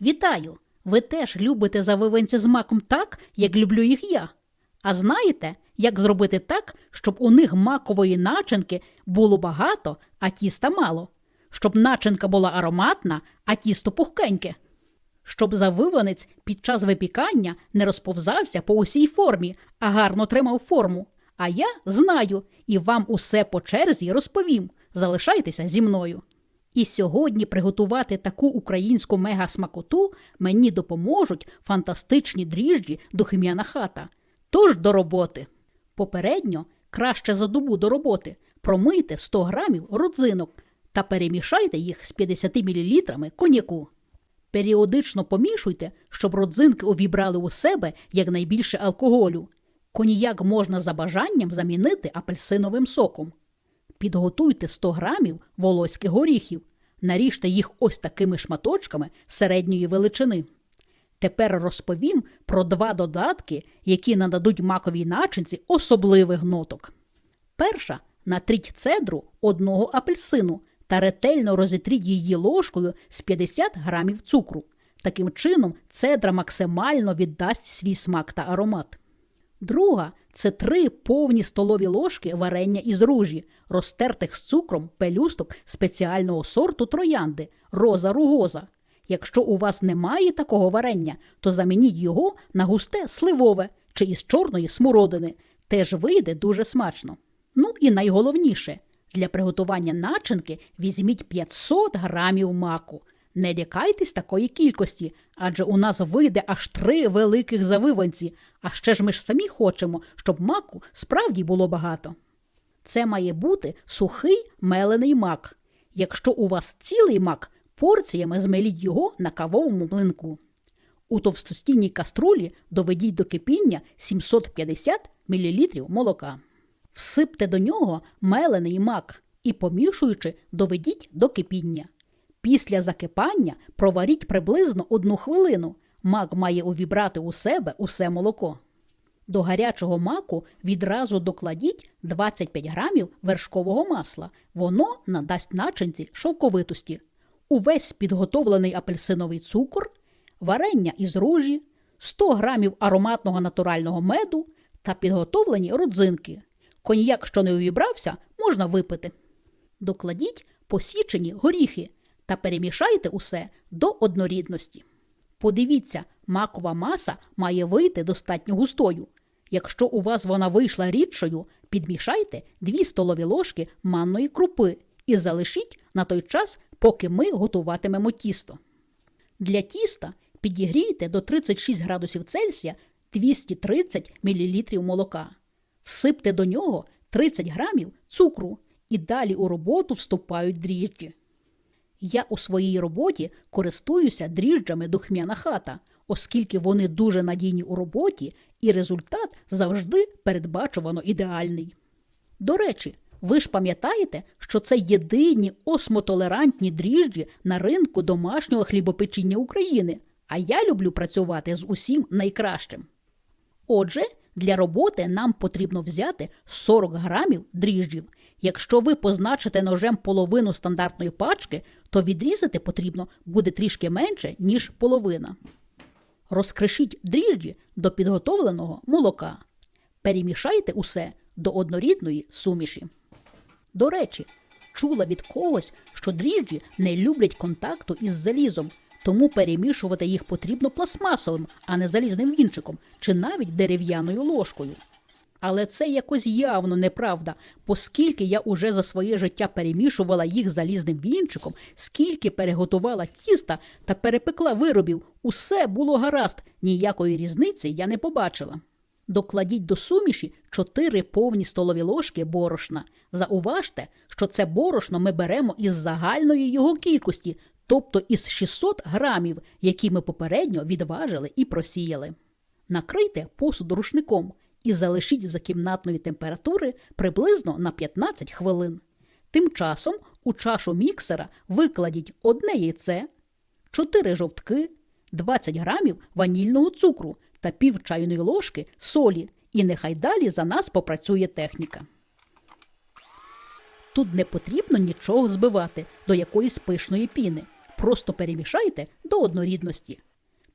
Вітаю! Ви теж любите завиванці з маком так, як люблю їх я. А знаєте, як зробити так, щоб у них макової начинки було багато, а тіста мало, щоб начинка була ароматна, а тісто пухкеньке, щоб завиванець під час випікання не розповзався по усій формі, а гарно тримав форму. А я знаю і вам усе по черзі розповім. Залишайтеся зі мною. І сьогодні приготувати таку українську мега-смакоту мені допоможуть фантастичні дріжджі духмяна хата. Тож до роботи. Попередньо, краще за добу до роботи, промийте 100 грамів родзинок та перемішайте їх з 50 мл коньяку. Періодично помішуйте, щоб родзинки увібрали у себе якнайбільше алкоголю. Коньяк можна за бажанням замінити апельсиновим соком. Підготуйте 100 грамів волоських горіхів, наріжте їх ось такими шматочками середньої величини. Тепер розповім про два додатки, які нададуть маковій начинці особливих ноток. Перша натріть цедру одного апельсину та ретельно розітріть її ложкою з 50 грамів цукру. Таким чином, цедра максимально віддасть свій смак та аромат. Друга це три повні столові ложки варення із ружі, розтертих з цукром пелюсток спеціального сорту троянди роза ругоза. Якщо у вас немає такого варення, то замініть його на густе сливове чи із чорної смородини. Теж вийде дуже смачно. Ну і найголовніше для приготування начинки візьміть 500 грамів маку. Не лякайтесь такої кількості, адже у нас вийде аж три великих завиванці, а ще ж ми ж самі хочемо, щоб маку справді було багато. Це має бути сухий мелений мак. Якщо у вас цілий мак, порціями змеліть його на кавовому млинку. У товстостійній каструлі доведіть до кипіння 750 мл молока. Всипте до нього мелений мак і, помішуючи, доведіть до кипіння. Після закипання проваріть приблизно одну хвилину. Мак має увібрати у себе усе молоко. До гарячого маку відразу докладіть 25 грамів вершкового масла. Воно надасть начинці шовковитості. Увесь підготовлений апельсиновий цукор, варення із ружі, 100 грамів ароматного натурального меду та підготовлені родзинки. Коньяк, що не увібрався, можна випити. Докладіть посічені горіхи та перемішайте усе до однорідності. Подивіться, макова маса має вийти достатньо густою. Якщо у вас вона вийшла рідшою, підмішайте 2 столові ложки манної крупи і залишіть на той час, поки ми готуватимемо тісто. Для тіста підігрійте до 36 градусів Цельсія 230 мл молока. Всипте до нього 30 грамів цукру і далі у роботу вступають дріжджі. Я у своїй роботі користуюся дріжджами духмяна хата, оскільки вони дуже надійні у роботі, і результат завжди передбачувано ідеальний. До речі, ви ж пам'ятаєте, що це єдині осмотолерантні дріжджі на ринку домашнього хлібопечіння України, а я люблю працювати з усім найкращим. Отже, для роботи нам потрібно взяти 40 грамів дріжджів. Якщо ви позначите ножем половину стандартної пачки, то відрізати потрібно буде трішки менше, ніж половина. Розкришіть дріжджі до підготовленого молока. Перемішайте усе до однорідної суміші. До речі, чула від когось, що дріжджі не люблять контакту із залізом, тому перемішувати їх потрібно пластмасовим, а не залізним вінчиком чи навіть дерев'яною ложкою. Але це якось явно неправда, оскільки я уже за своє життя перемішувала їх залізним вінчиком, скільки переготувала тіста та перепекла виробів, усе було гаразд, ніякої різниці я не побачила. Докладіть до суміші 4 повні столові ложки борошна. Зауважте, що це борошно ми беремо із загальної його кількості, тобто із 600 грамів, які ми попередньо відважили і просіяли. Накрийте посуд рушником і залишіть за кімнатної температури приблизно на 15 хвилин. Тим часом у чашу міксера викладіть одне яйце, 4 жовтки, 20 грамів ванільного цукру та пів чайної ложки солі, і нехай далі за нас попрацює техніка. Тут не потрібно нічого збивати до якоїсь пишної піни. Просто перемішайте до однорідності.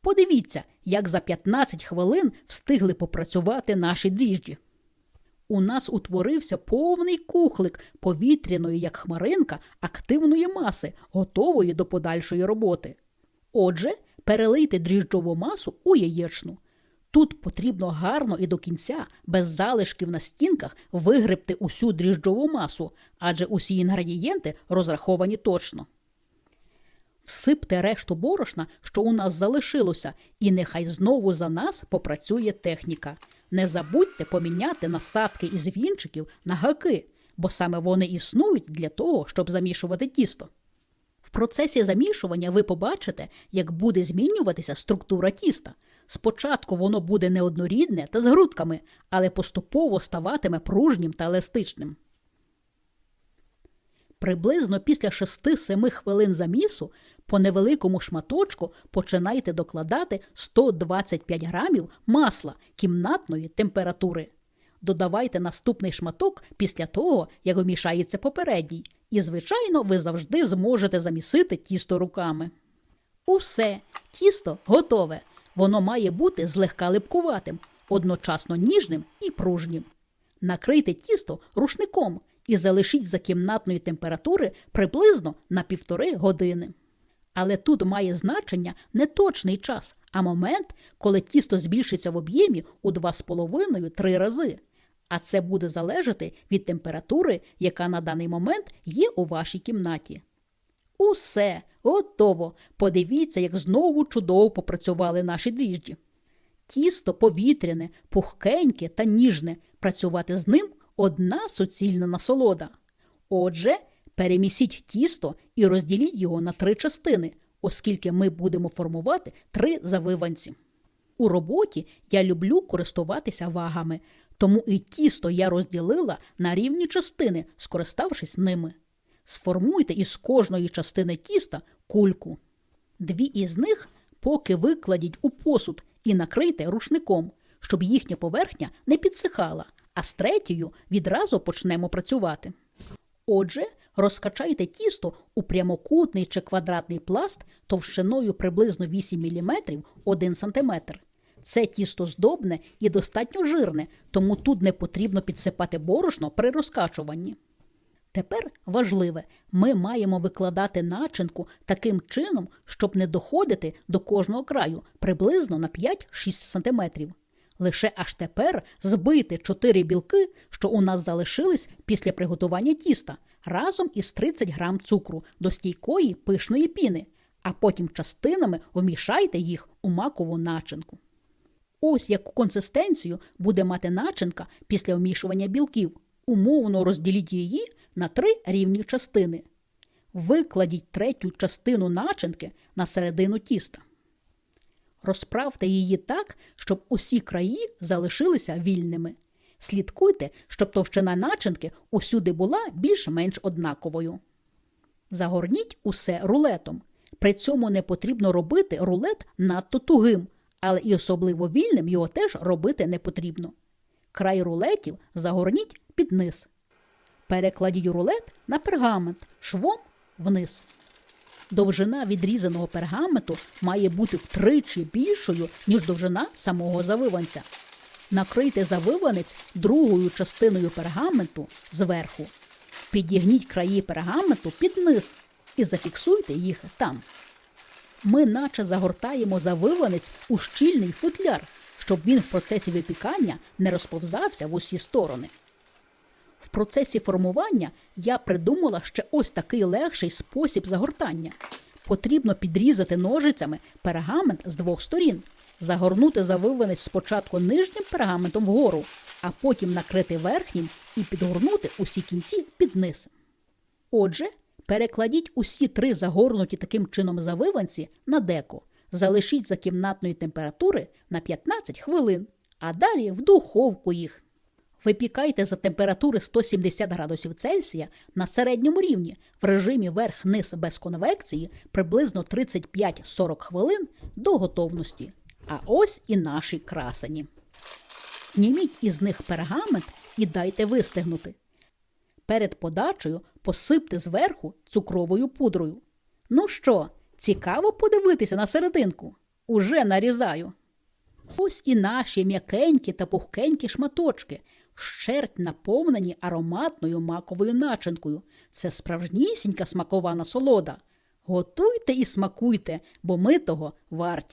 Подивіться, як за 15 хвилин встигли попрацювати наші дріжджі. У нас утворився повний кухлик повітряної, як хмаринка, активної маси, готової до подальшої роботи. Отже, перелийте дріжджову масу у яєчну. Тут потрібно гарно і до кінця, без залишків на стінках, вигребти усю дріжджову масу, адже усі інгредієнти розраховані точно. Всипте решту борошна, що у нас залишилося, і нехай знову за нас попрацює техніка. Не забудьте поміняти насадки із вінчиків на гаки, бо саме вони існують для того, щоб замішувати тісто. В процесі замішування ви побачите, як буде змінюватися структура тіста. Спочатку воно буде неоднорідне та з грудками, але поступово ставатиме пружнім та еластичним. Приблизно після 6-7 хвилин замісу по невеликому шматочку починайте докладати 125 грамів масла кімнатної температури. Додавайте наступний шматок після того, як вмішається попередній, і, звичайно, ви завжди зможете замісити тісто руками. Усе, тісто готове. Воно має бути злегка липкуватим, одночасно ніжним і пружнім. Накрийте тісто рушником і залишіть за кімнатної температури приблизно на півтори години. Але тут має значення не точний час, а момент, коли тісто збільшиться в об'ємі у 2,5-3 рази. А це буде залежати від температури, яка на даний момент є у вашій кімнаті. Усе готово. Подивіться, як знову чудово попрацювали наші дріжджі. Тісто повітряне, пухкеньке та ніжне. Працювати з ним одна суцільна насолода. Отже, перемісіть тісто і розділіть його на три частини, оскільки ми будемо формувати три завиванці. У роботі я люблю користуватися вагами, тому і тісто я розділила на рівні частини, скориставшись ними. Сформуйте із кожної частини тіста кульку. Дві із них поки викладіть у посуд і накрийте рушником, щоб їхня поверхня не підсихала, а з третьою відразу почнемо працювати. Отже, розкачайте тісто у прямокутний чи квадратний пласт товщиною приблизно 8 мм 1 см. Це тісто здобне і достатньо жирне, тому тут не потрібно підсипати борошно при розкачуванні. Тепер важливе, ми маємо викладати начинку таким чином, щоб не доходити до кожного краю приблизно на 5-6 см. Лише аж тепер збити 4 білки, що у нас залишились після приготування тіста, разом із 30 грам цукру до стійкої пишної піни, а потім частинами вмішайте їх у макову начинку. Ось яку консистенцію буде мати начинка після вмішування білків. Умовно розділіть її на три рівні частини. Викладіть третю частину начинки на середину тіста. Розправте її так, щоб усі краї залишилися вільними. Слідкуйте, щоб товщина начинки усюди була більш-менш однаковою. Загорніть усе рулетом. При цьому не потрібно робити рулет надто тугим, але і особливо вільним його теж робити не потрібно. Край рулетів загорніть під низ. Перекладіть рулет на пергамент швом вниз. Довжина відрізаного пергаменту має бути втричі більшою, ніж довжина самого завиванця. Накрийте завиванець другою частиною пергаменту зверху. Підігніть краї пергаменту під низ і зафіксуйте їх там. Ми наче загортаємо завиванець у щільний футляр, щоб він в процесі випікання не розповзався в усі сторони. Процесі формування я придумала ще ось такий легший спосіб загортання. Потрібно підрізати ножицями пергамент з двох сторін, загорнути завиванець спочатку нижнім пергаментом вгору, а потім накрити верхнім і підгорнути усі кінці під низ. Отже, перекладіть усі три загорнуті таким чином завиванці на деко, залишіть за кімнатної температури на 15 хвилин, а далі в духовку їх. Випікайте за температури 170 градусів Цельсія на середньому рівні в режимі верх-низ без конвекції приблизно 35-40 хвилин до готовності. А ось і наші красені. Зніміть із них пергамент і дайте вистигнути. Перед подачею посипте зверху цукровою пудрою. Ну що, Цікаво подивитися на серединку. Уже нарізаю. Ось і наші м'якенькі та пухкенькі шматочки, щерть наповнені ароматною маковою начинкою. Це справжнісінька смакова насолода. Готуйте і смакуйте, бо ми того варті.